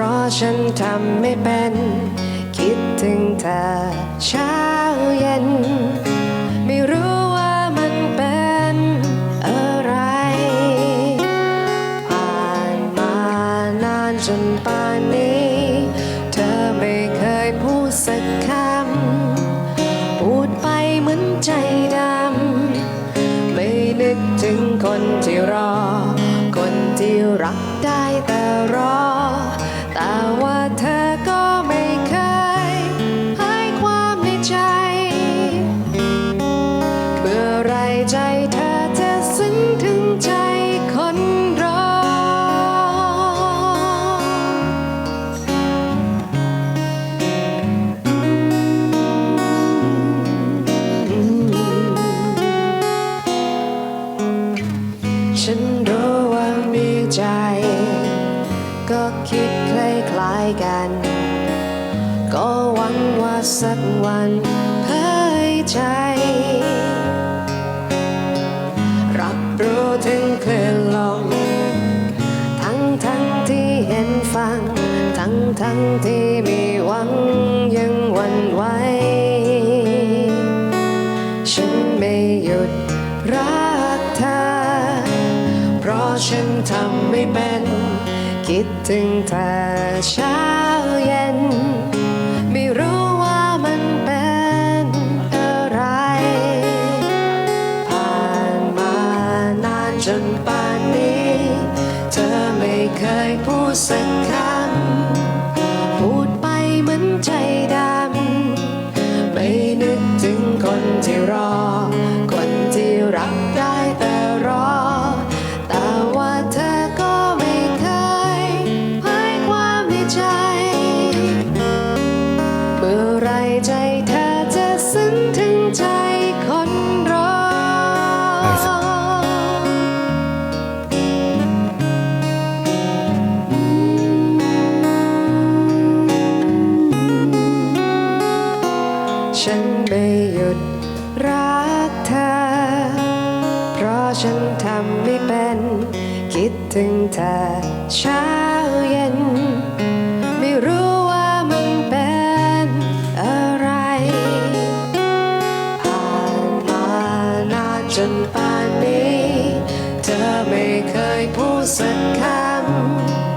ราะฉันทำไม่เป็น คิดถึงเธอเช้าเย็น ไม่รู้ว่ามันเป็นอะไร ผ่านมานานจนป่านนี้ เธอไม่เคยพูดสักคำ พูดไปเหมือนใจดำ ไม่นึกถึงคนที่รอ ก็คิดคล้ายๆกัน ก็หวังว่าสักวันเผยใจ รับรู้ถึงคลื่นลมทั้งทั้งๆที่เห็นฟัง ทั้งทั้งๆที่มีหวังยังหวันไหวฉันไม่หยุดรักเธอ เพราะฉันทำไม่เป็น คิดถึงเธอเช้าเย็น ไม่รู้ว่ามันเป็นอะไร ผ่านมานานจนป่านนี้ เธอไม่เคยพูดสั ฉันทำไม่เป็น คิดถึงเธอเช้าเย็น ไม่รู้ว่ามันเป็นอะไร ผ่านมานานจนป่านนี้ เธอไม่เคยพูดสักคำ